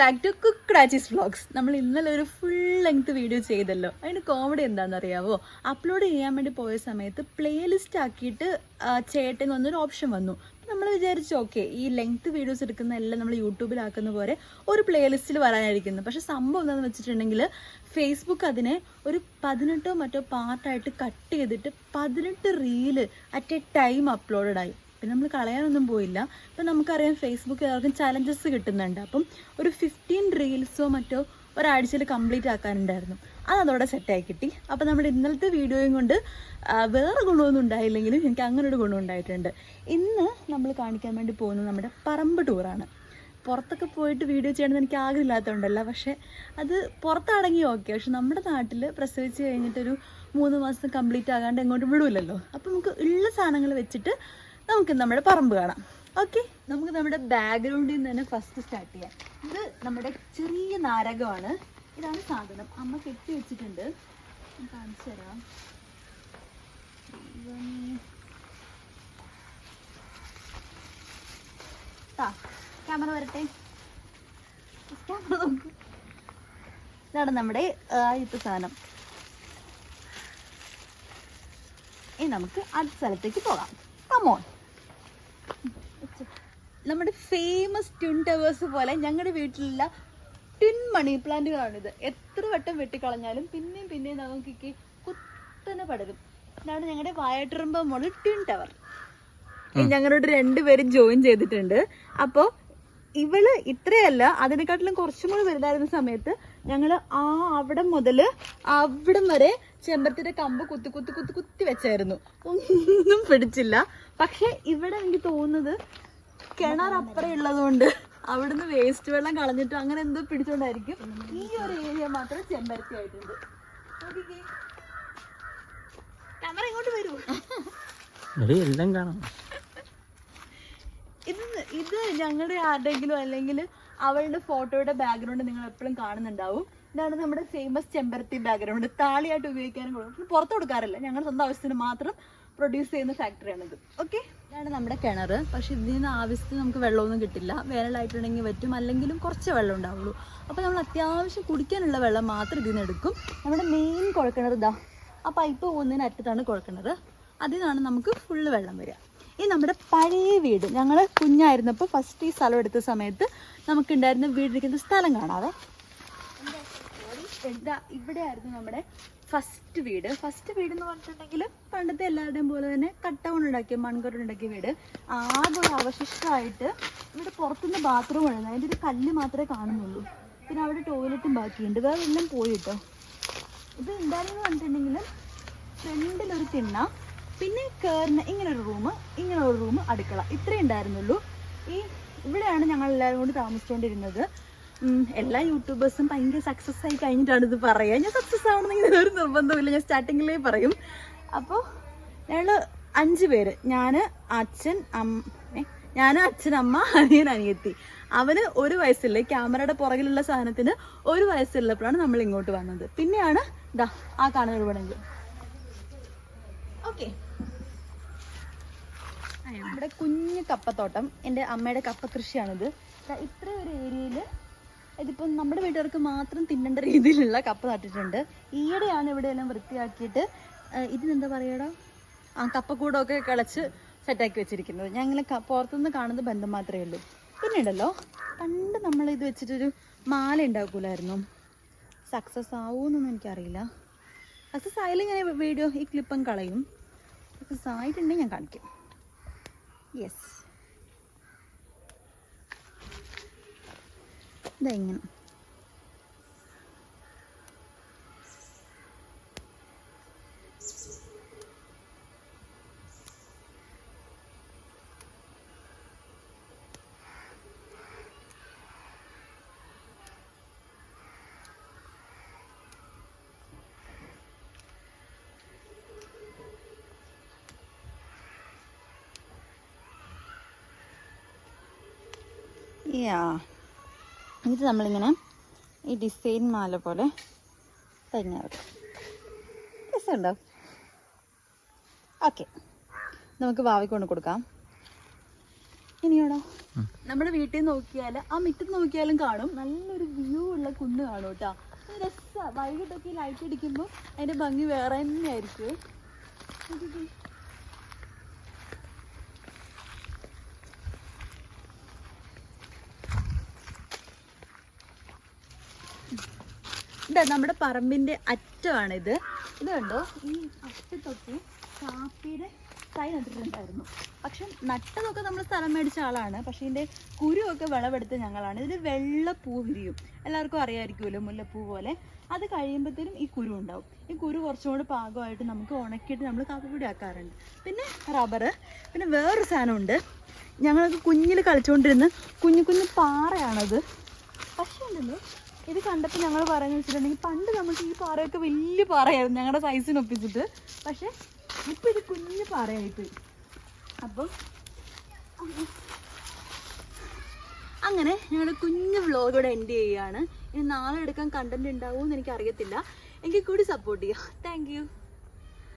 Back to cook Raji's vlogs നമ്മൾ ഇന്നലെ ഒരു ഫുൾ ലെങ്ത് വീഡിയോ ചെയ്തല്ലോ. അതിന് കോമഡി എന്താണെന്ന് അറിയാവോ അപ്ലോഡ് ചെയ്യാൻ വേണ്ടി പോയ സമയത്ത് പ്ലേലിസ്റ്റ് ആക്കിയിട്ട് ചേട്ടൻ വന്നൊരു ഓപ്ഷൻ വന്നു. നമ്മൾ വിചാരിച്ചു ഓക്കെ ഈ ലെങ്ത് വീഡിയോസ് എടുക്കുന്ന എല്ലാം നമ്മൾ യൂട്യൂബിലാക്കുന്ന പോലെ ഒരു പ്ലേലിസ്റ്റിൽ വരാനായിരിക്കുന്നു. പക്ഷെ സംഭവം എന്താണെന്ന് വെച്ചിട്ടുണ്ടെങ്കിൽ ഫേസ്ബുക്ക് അതിനെ ഒരു പതിനെട്ടോ മറ്റോ പാർട്ടായിട്ട് കട്ട് ചെയ്തിട്ട് പതിനെട്ട് reel at a time uploaded ആയി. പിന്നെ നമ്മൾ കളയാനൊന്നും പോയില്ല. ഇപ്പം നമുക്കറിയാം ഫേസ്ബുക്ക് എല്ലാവർക്കും ചലഞ്ചസ് കിട്ടുന്നുണ്ട്. അപ്പം ഒരു ഫിഫ്റ്റീൻ റീൽസോ മറ്റോ ഒരാഴ്ചയിൽ കംപ്ലീറ്റ് ആക്കാനുണ്ടായിരുന്നു. അത് അതോടെ സെറ്റായി കിട്ടി. അപ്പം നമ്മുടെ ഇന്നലത്തെ വീഡിയോയും കൊണ്ട് വേറെ ഗുണമൊന്നും ഉണ്ടായില്ലെങ്കിലും എനിക്ക് അങ്ങനെ ഒരു ഗുണം ഉണ്ടായിട്ടുണ്ട്. ഇന്ന് നമ്മൾ കാണിക്കാൻ വേണ്ടി പോകുന്നത് നമ്മുടെ പറമ്പ് ടൂറാണ് പുറത്തൊക്കെ പോയിട്ട് വീഡിയോ ചെയ്യണമെന്ന് എനിക്ക് ആഗ്രഹമില്ലാത്തതുകൊണ്ടല്ല പക്ഷേ അത് പുറത്താണെങ്കിൽ ഓക്കെ പക്ഷെ നമ്മുടെ നാട്ടിൽ പ്രസവിച്ച് കഴിഞ്ഞിട്ടൊരു മൂന്ന് മാസം കംപ്ലീറ്റ് ആകാണ്ട് എങ്ങോട്ട് വിടൂലല്ലോ അപ്പം നമുക്ക് ഉള്ള സാധനങ്ങൾ വെച്ചിട്ട് നമുക്ക് നമ്മുടെ പറമ്പ് കാണാം. ഓക്കെ നമുക്ക് നമ്മുടെ ബാക്ക്ഗ്രൗണ്ടിൽ നിന്ന് തന്നെ ഫസ്റ്റ് സ്റ്റാർട്ട് ചെയ്യാം. ഇത് നമ്മുടെ ചെറിയ നാരകമാണ്. ഇതാണ് സാധനം. അമ്മ കെട്ടി വെച്ചിട്ടുണ്ട്. കാണിച്ചു തരാം. ക്യാമറ വരട്ടെ. ക്യാമറ നോക്ക്. ഇതാണ് നമ്മുടെ ആദ്യത്തെ സാധനം. ഇനി നമുക്ക് അടുത്ത സ്ഥലത്തേക്ക് പോകാം. കമോൺ നമ്മുടെ ഫേമസ് ട്വിൻ ടവേഴ്സ് പോലെ ഞങ്ങളുടെ വീട്ടിലുള്ള ട്വിൻ മണി പ്ലാന്റുകളാണിത് എത്ര വട്ടം വെട്ടിക്കളഞ്ഞാലും പിന്നെയും പിന്നെയും നമുക്ക് കുത്തനെ പടരും. ഇതാണ് ഞങ്ങളുടെ വായട്ടുറുമ്പ മോൾ ട്വിൻ ടവർ ഞങ്ങളോട് രണ്ടുപേരും ജോയിൻ ചെയ്തിട്ടുണ്ട്. അപ്പോ ഇവൾ ഇത്രയല്ല അതിനെക്കാട്ടിലും കുറച്ചും കൂടി വലുതായിരുന്ന സമയത്ത് ഞങ്ങൾ ആ അവിടെ മുതൽ അവിടം വരെ ചെമ്പരത്തിന്റെ കമ്പ് കുത്തി കുത്തി കുത്തി കുത്തി വെച്ചായിരുന്നു. ഒന്നും പിടിച്ചില്ല. പക്ഷെ ഇവിടെ എനിക്ക് തോന്നുന്നത് കിണർ അപ്പുറം ഉള്ളതുകൊണ്ട് അവിടുന്ന് വേസ്റ്റ് വെള്ളം കളഞ്ഞിട്ട് അങ്ങനെ എന്തോ പിടിച്ചോണ്ടായിരിക്കും ഈ ഒരു ഏരിയ മാത്രം ചെമ്പരത്തി ആയിട്ടുണ്ട്. ക്യാമറ ഇങ്ങോട്ട് വരൂ. എല്ലാം കാണാം. ഇത് ഇത് ഞങ്ങളുടെ ആരുടെങ്കിലും അല്ലെങ്കിൽ അവളുടെ ഫോട്ടോയുടെ ബാക്ക്ഗ്രൗണ്ട് നിങ്ങൾ എപ്പോഴും കാണുന്നുണ്ടാവും. ഇതാണ് നമ്മുടെ ഫേമസ് ചെമ്പരത്തി ബാക്ക്ഗ്രൗണ്ട് താളിയായിട്ട് ഉപയോഗിക്കാനും കൊടുക്കും പുറത്ത് കൊടുക്കാറില്ല. ഞങ്ങൾ സ്വന്തം ആവശ്യത്തിന് മാത്രം പ്രൊഡ്യൂസ് ചെയ്യുന്ന ഫാക്ടറിയാണിത് ഓക്കെ ഇതാണ് നമ്മുടെ കിണർ പക്ഷെ ഇതിൽ നിന്ന് ആവശ്യത്തിന് നമുക്ക് വെള്ളമൊന്നും കിട്ടില്ല. വേനലായിട്ടുണ്ടെങ്കിൽ പറ്റും അല്ലെങ്കിലും കുറച്ച് വെള്ളം ഉണ്ടാവുള്ളൂ. അപ്പോൾ നമ്മൾ അത്യാവശ്യം കുടിക്കാനുള്ള വെള്ളം മാത്രം ഇതിൽ നിന്ന് എടുക്കും. നമ്മുടെ മെയിൻ കുഴക്കിണർ ഇതാ. ആ പൈപ്പ് പോകുന്നതിന് അറ്റത്താണ് കുഴക്കിണർ അതിനാണ് നമുക്ക് ഫുള്ള് വെള്ളം വരിക. ഈ നമ്മുടെ പഴയ വീട്. ഞങ്ങൾ കുഞ്ഞായിരുന്നപ്പോൾ ഫസ്റ്റ് ഈ സ്ഥലം എടുത്ത സമയത്ത് നമുക്കുണ്ടായിരുന്ന വീടിരിക്കുന്ന സ്ഥലം കാണാതെ എന്താ ഇവിടെയായിരുന്നു നമ്മുടെ ഫസ്റ്റ് വീട്. ഫസ്റ്റ് വീട് എന്ന് പറഞ്ഞിട്ടുണ്ടെങ്കിൽ പണ്ടത്തെ എല്ലാവരുടെയും പോലെ തന്നെ കട്ട കൊണ്ടുണ്ടാക്കിയ മൺകൊണ്ടുണ്ടാക്കിയ വീട്. ആകെ ഒരു അവശിഷ്ടമായിട്ട് ഇവിടെ പുറത്തുനിന്ന് ബാത്റൂം ഉണ്ട് അതിന്റെ ഒരു കല്ല് മാത്രമേ കാണുന്നുള്ളൂ. പിന്നെ അവിടെ ടോയ്ലറ്റും ബാക്കിയുണ്ട്. വേറെ എല്ലാം പോയിട്ടോ ഇത് എന്താണെന്ന് പറഞ്ഞിട്ടുണ്ടെങ്കിൽ ഫ്രണ്ടിലൊരു തിണ്ണ. പിന്നെ കയറുന്ന ഇങ്ങനെ ഒരു റൂം ഇങ്ങനെ ഒരു റൂം അടുക്കള. ഇത്രേ ഉണ്ടായിരുന്നുള്ളൂ. ഈ ഇവിടെയാണ് ഞങ്ങൾ എല്ലാവരും കൂടി താമസിച്ചുകൊണ്ടിരുന്നത് എല്ലാ യൂട്യൂബേഴ്സും ഭയങ്കര സക്സസ് ആയി കഴിഞ്ഞിട്ടാണ് ഇത് പറയുക ഞാൻ സക്സസ് ആവണമെങ്കിൽ ഒരു നിർബന്ധമില്ല ഞാൻ സ്റ്റാർട്ടിങ്ങിലേ പറയും. അപ്പോൾ ഞങ്ങൾ അഞ്ച് പേര്. ഞാൻ അച്ഛൻ അമ്മ ഞാൻ അച്ഛൻ അമ്മ അനിയൻ അനിയത്തി. അവന് ഒരു വയസ്സില്ല. ക്യാമറയുടെ പുറകിലുള്ള സാധനത്തിന് ഒരു വയസ്സുള്ളപ്പോഴാണ് നമ്മൾ ഇങ്ങോട്ട് വന്നത്. പിന്നെയാണ് ദാ ആ കാണുന്ന ഒരുപാടെങ്കിൽ ഓക്കെ ഇവിടെ കുഞ്ഞ് കപ്പത്തോട്ടം. എന്റെ അമ്മയുടെ കപ്പ കൃഷിയാണിത്. ഇത്ര ഇത്രയും ഒരു ഏരിയയിൽ ഇതിപ്പം നമ്മുടെ വീട്ടുകാർക്ക് മാത്രം തിന്നേണ്ട രീതിയിലുള്ള കപ്പ നട്ടിട്ടുണ്ട്. ഈയിടെയാണ് ഇവിടെയെല്ലാം വൃത്തിയാക്കിയിട്ട് ഇതിനെന്താ പറയടാ? ആ കപ്പക്കൂടമൊക്കെ കിളച്ച് സെറ്റാക്കി വെച്ചിരിക്കുന്നത്. ഞാൻ ഇങ്ങനെ പുറത്തുനിന്ന് കാണുന്ന ബന്ധം മാത്രമേ ഉള്ളൂ. പിന്നെ ഉണ്ടല്ലോ പണ്ട് നമ്മൾ ഇത് വെച്ചിട്ടൊരു മാല ഉണ്ടാക്കൂലായിരുന്നു. സക്സസ് ആവുമെന്നൊന്നും എനിക്കറിയില്ല. സക്സസ് ആയാലും ഞാൻ വീഡിയോ ഈ ക്ലിപ്പം കളയും. സക്സസ് ആയിട്ടുണ്ടെങ്കിൽ ഞാൻ കാണിക്കും. യെസ് ഇതാ ഇങ്ങനെ. യാ എന്നിട്ട് നമ്മളിങ്ങനെ ഈ ഡിസൈൻ മാല പോലെ തന്നെ വെക്കും രസമുണ്ടോ? ഓക്കെ നമുക്ക് വാവിക്കൊണ്ട് കൊണ്ട് കൊടുക്കാം. ഇനിയാണോ. നമ്മുടെ വീട്ടിൽ നോക്കിയാൽ ആ മുറ്റത്ത് നോക്കിയാലും കാണും. നല്ലൊരു വ്യൂ ഉള്ള കുന്ന് കാണും കേട്ടോ രസ. വൈകിട്ടൊക്കെ ലൈറ്റ് അടിക്കുമ്പോൾ അതിന്റെ ഭംഗി വേറെ തന്നെയായിരിക്കും. ഇതാ നമ്മുടെ പറമ്പിന്റെ അറ്റമാണ് ഇത് കണ്ടോ? ഈ അറ്റത്തൊക്കെ കാപ്പിയുടെ തൈ നട്ടിട്ടുണ്ടായിരുന്നു. പക്ഷെ നട്ടതൊക്കെ നമ്മൾ സ്ഥലം മേടിച്ച ആളാണ്. പക്ഷെ ഇതിന്റെ കുരുവൊക്കെ വിളവെടുത്ത് ഞങ്ങളാണ്. ഇതിൽ വെള്ള പൂ വിരിയും. എല്ലാവർക്കും അറിയാമായിരിക്കുമല്ലോ മുല്ലപ്പൂ പോലെ. അത് കഴിയുമ്പോഴത്തേനും ഈ കുരു ഉണ്ടാവും. ഈ കുരു കുറച്ചും കൂടി പാകമായിട്ട് നമുക്ക് ഉണക്കിയിട്ട് നമ്മൾ കാപ്പിപ്പൊടി ആക്കാറുണ്ട്. പിന്നെ റബ്ബർ പിന്നെ വേറൊരു സാധനമുണ്ട്. ഞങ്ങളൊക്കെ കുഞ്ഞിൽ കളിച്ചുകൊണ്ടിരുന്ന കുഞ്ഞു കുഞ്ഞു പാറയാണത്. പക്ഷേ ഉണ്ടല്ലോ ഇത് കണ്ടപ്പോൾ ഞങ്ങൾ പറയുന്നത് വെച്ചിട്ടുണ്ടെങ്കിൽ പണ്ട് നമുക്ക് ഈ പാറയൊക്കെ വലിയ പാറയായിരുന്നു ഞങ്ങളുടെ സൈസിനൊപ്പിച്ചിട്ട് പക്ഷെ ഇപ്പം ഇത് കുഞ്ഞു പാറയായിപ്പോയി അപ്പം അങ്ങനെ ഞങ്ങളുടെ കുഞ്ഞു വ്ലോഗോടെ എൻഡ് ചെയ്യുകയാണ്. ഇനി നാളെ എടുക്കാൻ കണ്ടന്റ് ഉണ്ടാവുമെന്ന് എനിക്ക് അറിയത്തില്ല എങ്കിൽ കൂടി സപ്പോർട്ട് ചെയ്യാം. താങ്ക്